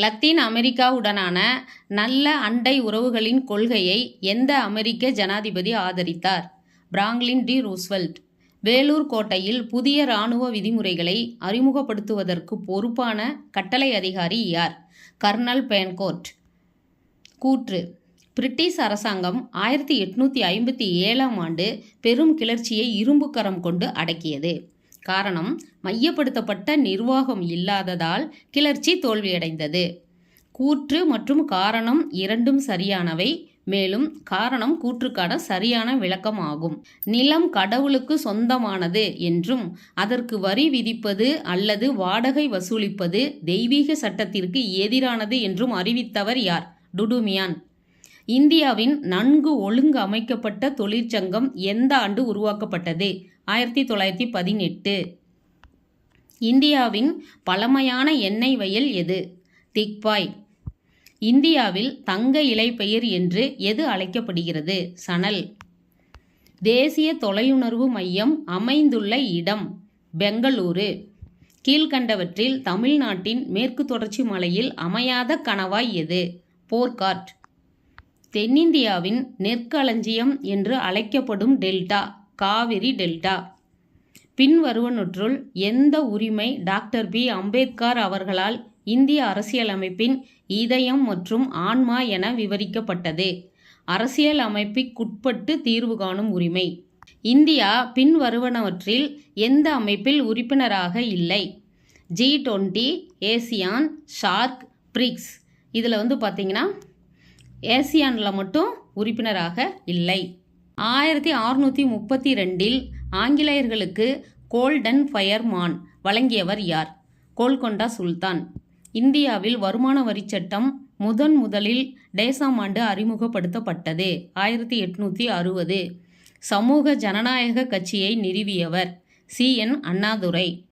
Latin அமெரிக்காவுடனான நல்ல அண்டை உறவுகளின் கொள்கையை எந்த அமெரிக்க ஜனாதிபதி ஆதரித்தார்? Franklin D Roosevelt. வேலூர் கோட்டையில் புதிய இராணுவ விதிமுறைகளை அறிமுகப்படுத்துவதற்கு பொறுப்பான கட்டளை அதிகாரி யார்? கர்னல் பேன்கோர்ட் கூற்று. பிரிட்டிஷ் அரசாங்கம் ஆயிரத்தி எட்நூற்றி ஐம்பத்தி ஏழாம் ஆண்டு பெரும் கிளர்ச்சியை இரும்புக்கரம் கொண்டு அடக்கியது. காரணம் மையப்படுத்தப்பட்ட நிர்வாகம் இல்லாததால் கிளர்ச்சி தோல்வியடைந்தது. கூற்று மற்றும் காரணம் இரண்டும் சரியானவை. மேலும் காரணம் கூற்றுக்கான சரியான விளக்கம் ஆகும் நிலம் கடவுளுக்கு சொந்தமானது என்றும் அதற்கு வரி விதிப்பது அல்லது வாடகை வசூலிப்பது தெய்வீக சட்டத்திற்கு எதிரானது என்றும் அறிவித்தவர் யார்? டுடுமியான். இந்தியாவின் நன்கு ஒழுங்கு அமைக்கப்பட்ட தொழிற்சங்கம் எந்த ஆண்டு உருவாக்கப்பட்டது? ஆயிரத்தி தொள்ளாயிரத்தி பதினெட்டு. இந்தியாவின் பழமையான எண்ணெய் வயல் எது? திக்பாய். இந்தியாவில் தங்க இலைப்பயிர் என்று எது அழைக்கப்படுகிறது? சணல். தேசிய தொலையுணர்வு மையம் அமைந்துள்ள இடம் பெங்களூரு. கீழ்கண்டவற்றில் தமிழ்நாட்டின் மேற்கு தொடர்ச்சி மலையில் அமையாத கணவாய் எது? போர்காட் தென்னிந்தியாவின் நெற்களஞ்சியம் என்று அழைக்கப்படும் டெல்டா காவிரி டெல்டா. பின்வருவனற்றுள் எந்த உரிமை டாக்டர் பி. அம்பேத்கர் அவர்களால் இந்திய அரசியலமைப்பின் இதயம் மற்றும் ஆன்மா என விவரிக்கப்பட்டது. அரசியலமைப்பிற்குட்பட்டு தீர்வு காணும் உரிமை. இந்தியா பின்வருவனவற்றில் எந்த அமைப்பில் உறுப்பினராக இல்லை. G twenty ASEAN SAARC BRICS. இதில் வந்து பார்த்தீங்கன்னா ஏசியானில் மட்டும் உறுப்பினராக இல்லை. ஆயிரத்தி அறுநூற்றி முப்பத்தி ரெண்டில் ஆங்கிலேயர்களுக்கு கோல்டன் ஃபயர் மான் வழங்கியவர் யார்? கோல்கொண்டா சுல்தான். இந்தியாவில் வருமான வரிச் சட்டம் முதன் முதலில் டேசாம் ஆண்டு அறிமுகப்படுத்தப்பட்டது. ஆயிரத்தி எட்நூற்றி அறுபது. சமூக ஜனநாயக கட்சியை நிறுவியவர் சி. என். அண்ணாதுரை.